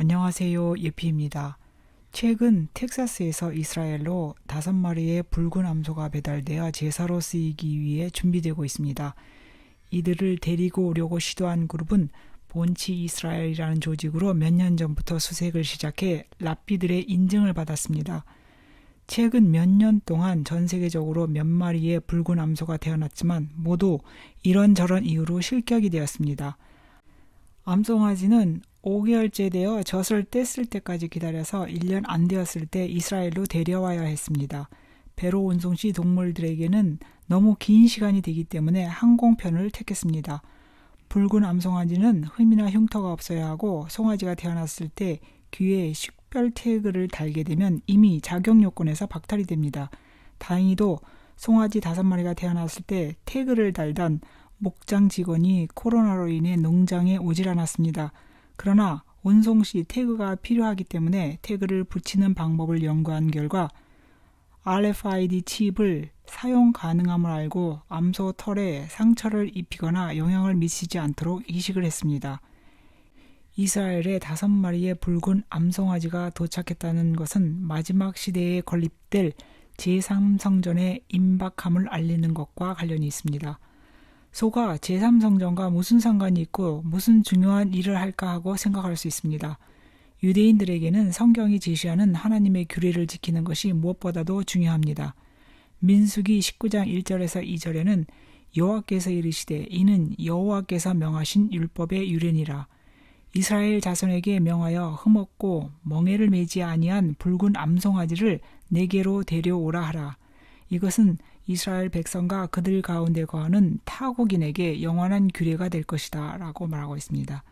안녕하세요. 예피입니다. 최근 텍사스에서 이스라엘로 다섯 마리의 붉은 암소가 배달되어 제사로 쓰이기 위해 준비되고 있습니다. 이들을 데리고 오려고 시도한 그룹은 본치 이스라엘이라는 조직으로 몇 년 전부터 수색을 시작해 랍비들의 인증을 받았습니다. 최근 몇 년 동안 전 세계적으로 몇 마리의 붉은 암소가 태어났지만 모두 이런저런 이유로 실격이 되었습니다. 암송아지는 5개월째 되어 젖을 뗐을 때까지 기다려서 1년 안 되었을 때 이스라엘로 데려와야 했습니다. 배로 운송 시 동물들에게는 너무 긴 시간이 되기 때문에 항공편을 택했습니다. 붉은 암송아지는 흠이나 흉터가 없어야 하고 송아지가 태어났을 때 귀에 식별 태그를 달게 되면 이미 자격 요건에서 박탈이 됩니다. 다행히도 송아지 다섯 마리가 태어났을 때 태그를 달던 목장 직원이 코로나로 인해 농장에 오질 않았습니다. 그러나 운송 시 태그가 필요하기 때문에 태그를 붙이는 방법을 연구한 결과 RFID 칩을 사용 가능함을 알고 암소 털에 상처를 입히거나 영향을 미치지 않도록 이식을 했습니다. 이스라엘에 다섯 마리의 붉은 암송아지가 도착했다는 것은 마지막 시대에 건립될 제3성전의 임박함을 알리는 것과 관련이 있습니다. 소가 제3성전과 무슨 상관이 있고 무슨 중요한 일을 할까 하고 생각할 수 있습니다. 유대인들에게는 성경이 제시하는 하나님의 규례를 지키는 것이 무엇보다도 중요합니다. 민수기 19장 1절에서 2절에는 여호와께서 이르시되 이는 여호와께서 명하신 율법의 유례니라. 이스라엘 자손에게 명하여 흠없고 멍에를 매지 아니한 붉은 암송아지를 내게로 데려오라 하라. 이것은 이스라엘 백성과 그들 가운데 거하는 타국인에게 영원한 규례가 될 것이다 라고 말하고 있습니다.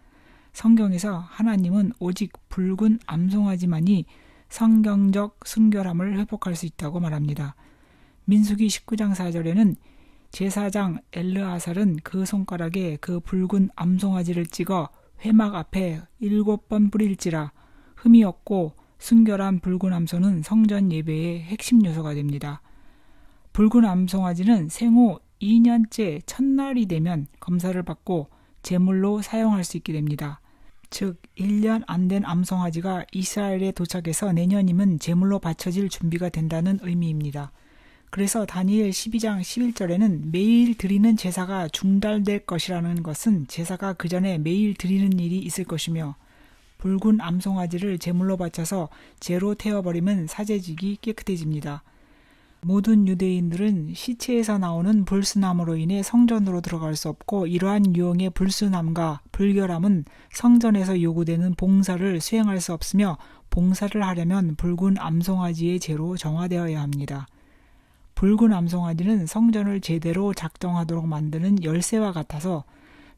성경에서 하나님은 오직 붉은 암송아지만이 성경적 순결함을 회복할 수 있다고 말합니다. 민수기 19장 4절에는 제사장 엘르아살은 그 손가락에 그 붉은 암송아지를 찍어 회막 앞에 일곱 번 뿌릴지라 흠이 없고 순결한 붉은 암소는 성전 예배의 핵심 요소가 됩니다. 붉은 암송아지는 생후 2년째 첫날이 되면 검사를 받고 제물로 사용할 수 있게 됩니다. 즉 1년 안 된 암송아지가 이스라엘에 도착해서 내년이면 제물로 바쳐질 준비가 된다는 의미입니다. 그래서 다니엘 12장 11절에는 매일 드리는 제사가 중단될 것이라는 것은 제사가 그 전에 매일 드리는 일이 있을 것이며 붉은 암송아지를 제물로 바쳐서 재로 태워버리면 사제직이 깨끗해집니다. 모든 유대인들은 시체에서 나오는 불순함으로 인해 성전으로 들어갈 수 없고 이러한 유형의 불순함과 불결함은 성전에서 요구되는 봉사를 수행할 수 없으며 봉사를 하려면 붉은 암송아지의 죄로 정화되어야 합니다. 붉은 암송아지는 성전을 제대로 작동하도록 만드는 열쇠와 같아서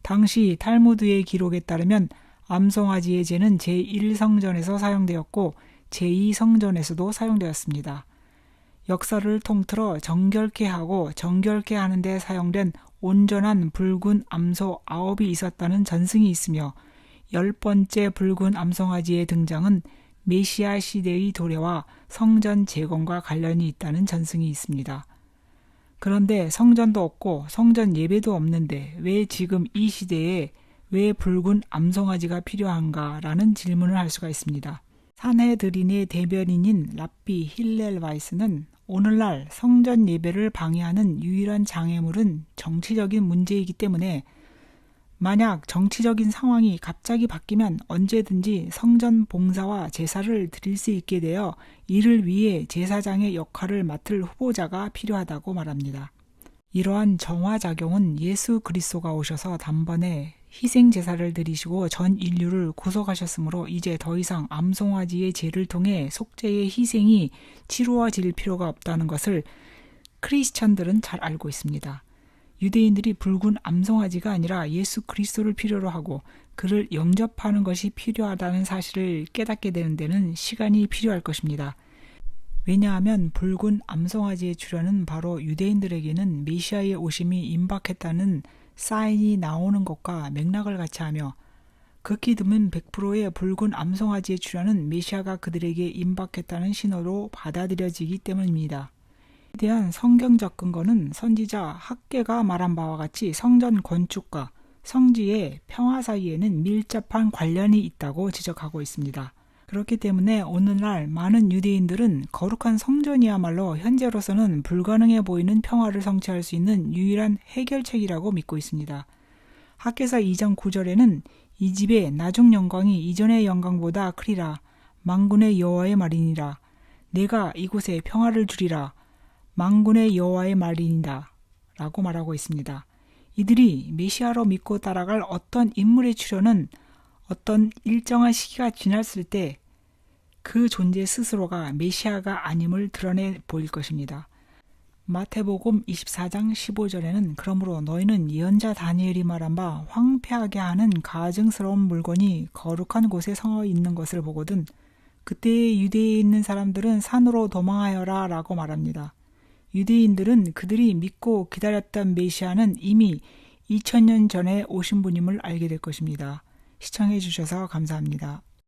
당시 탈무드의 기록에 따르면 암송아지의 죄는 제1성전에서 사용되었고 제2성전에서도 사용되었습니다. 역사를 통틀어 정결케 하고 정결케 하는 데 사용된 온전한 붉은 암소 아홉이 있었다는 전승이 있으며 열 번째 붉은 암송아지의 등장은 메시아 시대의 도래와 성전 재건과 관련이 있다는 전승이 있습니다. 그런데 성전도 없고 성전 예배도 없는데 왜 지금 이 시대에 왜 붉은 암송아지가 필요한가라는 질문을 할 수가 있습니다. 산헤드린의 대변인인 랍비 힐렐 와이스는 오늘날 성전 예배를 방해하는 유일한 장애물은 정치적인 문제이기 때문에 만약 정치적인 상황이 갑자기 바뀌면 언제든지 성전 봉사와 제사를 드릴 수 있게 되어 이를 위해 제사장의 역할을 맡을 후보자가 필요하다고 말합니다. 이러한 정화작용은 예수 그리스도가 오셔서 단번에 희생 제사를 드리시고 전 인류를 구속하셨으므로 이제 더 이상 암송아지의 죄를 통해 속죄의 희생이 치루어질 필요가 없다는 것을 크리스천들은 잘 알고 있습니다. 유대인들이 붉은 암송아지가 아니라 예수 그리스도를 필요로 하고 그를 영접하는 것이 필요하다는 사실을 깨닫게 되는 데는 시간이 필요할 것입니다. 왜냐하면 붉은 암송아지의 출현은 바로 유대인들에게는 메시아의 오심이 임박했다는 사인이 나오는 것과 맥락을 같이 하며 극히 드문 100%의 붉은 암송아지의 출현은 메시아가 그들에게 임박했다는 신호로 받아들여지기 때문입니다. 에 대한 성경적 근거는 선지자 학계가 말한 바와 같이 성전 건축과 성지의 평화 사이에는 밀접한 관련이 있다고 지적하고 있습니다. 그렇기 때문에 오늘날 많은 유대인들은 거룩한 성전이야말로 현재로서는 불가능해 보이는 평화를 성취할 수 있는 유일한 해결책이라고 믿고 있습니다. 학계사 2장 9절에는 이 집의 나중 영광이 이전의 영광보다 크리라 망군의 여호와의 말이니라 내가 이곳에 평화를 주리라 망군의 여호와의 말이니다 라고 말하고 있습니다. 이들이 메시아로 믿고 따라갈 어떤 인물의 출현은 어떤 일정한 시기가 지났을 때 그 존재 스스로가 메시아가 아님을 드러내 보일 것입니다. 마태복음 24장 15절에는 그러므로 너희는 예언자 다니엘이 말한 바 황폐하게 하는 가증스러운 물건이 거룩한 곳에 서 있는 것을 보거든 그때 유대에 있는 사람들은 산으로 도망하여라 라고 말합니다. 유대인들은 그들이 믿고 기다렸던 메시아는 이미 2000년 전에 오신 분임을 알게 될 것입니다. 시청해 주셔서 감사합니다.